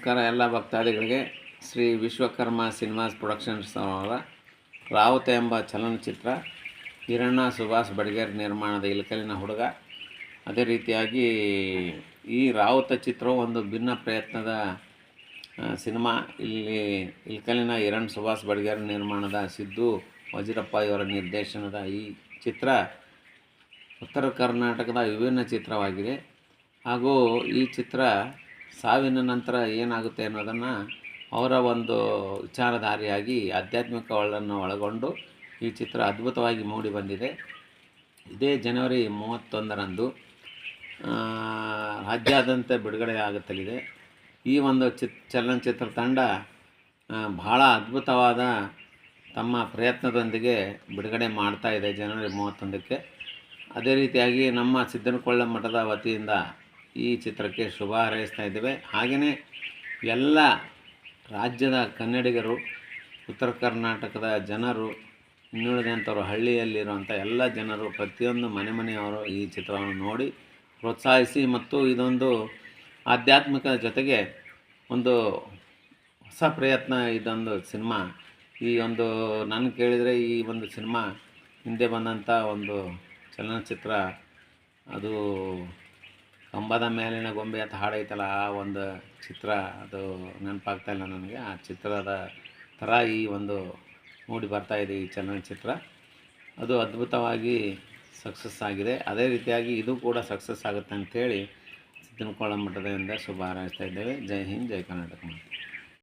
ನಮಸ್ಕಾರ ಎಲ್ಲ ಭಕ್ತಾದಿಗಳಿಗೆ ಶ್ರೀ ವಿಶ್ವಕರ್ಮ ಸಿನಿಮಾಸ್ ಪ್ರೊಡಕ್ಷನ್ಸ್ ಅವರ ರಾವತ ಎಂಬ ಚಲನಚಿತ್ರ ಹಿರಣ್ಣ ಸುಭಾಷ್ ಬಡಿಗೇರ್ ನಿರ್ಮಾಣದ ಇಲಕಲಿನ ಹುಡುಗ. ಅದೇ ರೀತಿಯಾಗಿ ಈ ರಾವತ ಚಿತ್ರವು ಒಂದು ಭಿನ್ನ ಪ್ರಯತ್ನದ ಸಿನಿಮಾ. ಇಲ್ಲಿ ಇಲ್ಕಲಿನ ಹಿರಣ್ ಸುಭಾಷ್ ಬಡಿಗೇರ್ ನಿರ್ಮಾಣದ ಸಿದ್ದು ವಜ್ರಪ್ಪ ಇವರ ನಿರ್ದೇಶನದ ಈ ಚಿತ್ರ ಉತ್ತರ ಕರ್ನಾಟಕದ ವಿಭಿನ್ನ ಚಿತ್ರವಾಗಿದೆ. ಹಾಗೂ ಈ ಚಿತ್ರ ಸಾವಿನ ನಂತರ ಏನಾಗುತ್ತೆ ಅನ್ನೋದನ್ನು ಅವರ ಒಂದು ವಿಚಾರಧಾರಿಯಾಗಿ ಆಧ್ಯಾತ್ಮಿಕ ಒಳನ್ನು ಒಳಗೊಂಡು ಈ ಚಿತ್ರ ಅದ್ಭುತವಾಗಿ ಮೂಡಿ ಬಂದಿದೆ. ಇದೇ ಜನವರಿ ಮೂವತ್ತೊಂದರಂದು ರಾಜ್ಯಾದ್ಯಂತ ಬಿಡುಗಡೆ ಆಗುತ್ತಲಿದೆ ಈ ಒಂದು ಚಿತ್, ಚಲನಚಿತ್ರ ತಂಡ ಬಹಳ ಅದ್ಭುತವಾದ ತಮ್ಮ ಪ್ರಯತ್ನದೊಂದಿಗೆ ಬಿಡುಗಡೆ ಮಾಡ್ತಾ ಇದೆ ಜನವರಿ ಮೂವತ್ತೊಂದಕ್ಕೆ. ಅದೇ ರೀತಿಯಾಗಿ ನಮ್ಮ ಸಿದ್ದನಕೊಳ್ಳ ಮಠದ ವತಿಯಿಂದ ಈ ಚಿತ್ರಕ್ಕೆ ಶುಭ ಹಾರೈಸ್ತಾ ಇದ್ದೇವೆ. ಹಾಗೆಯೇ ಎಲ್ಲ ರಾಜ್ಯದ ಕನ್ನಡಿಗರು, ಉತ್ತರ ಕರ್ನಾಟಕದ ಜನರು ಇನ್ನುಳಿದಂಥವ್ರು ಹಳ್ಳಿಯಲ್ಲಿರುವಂಥ ಎಲ್ಲ ಜನರು ಪ್ರತಿಯೊಂದು ಮನೆ ಮನೆಯವರು ಈ ಚಿತ್ರವನ್ನು ನೋಡಿ ಪ್ರೋತ್ಸಾಹಿಸಿ ಮತ್ತು ಇದೊಂದು ಆಧ್ಯಾತ್ಮಿಕ ಜೊತೆಗೆ ಒಂದು ಹೊಸ ಪ್ರಯತ್ನ ಇದೊಂದು ಸಿನಿಮಾ. ಈ ಒಂದು ನಾನು ಕೇಳಿದರೆ ಈ ಒಂದು ಸಿನಿಮಾ ಹಿಂದೆ ಬಂದಂಥ ಒಂದು ಚಲನಚಿತ್ರ, ಅದು ಕಂಬದ ಮೇಲಿನ ಗೊಂಬೆ ಅಂತ ಹಾಡೈತಲ್ಲ ಆ ಒಂದು ಚಿತ್ರ, ಅದು ನೆನಪಾಗ್ತಾ ಇಲ್ಲ ನನಗೆ. ಆ ಚಿತ್ರದ ಥರ ಈ ಒಂದು ಮೂಡಿ ಬರ್ತಾ ಇದೆ ಈ ಚಲನಚಿತ್ರ. ಅದು ಅದ್ಭುತವಾಗಿ ಸಕ್ಸಸ್ ಆಗಿದೆ. ಅದೇ ರೀತಿಯಾಗಿ ಇದು ಕೂಡ ಸಕ್ಸಸ್ ಆಗುತ್ತೆ ಅಂತೇಳಿ ಸಿದ್ದನಕೊಳ್ಳ ಮಠದಿಂದ ಶುಭ ಹಾರೈಸ್ತಾ ಇದ್ದೇವೆ. ಜೈ ಹಿಂದ್, ಜೈ ಕರ್ನಾಟಕ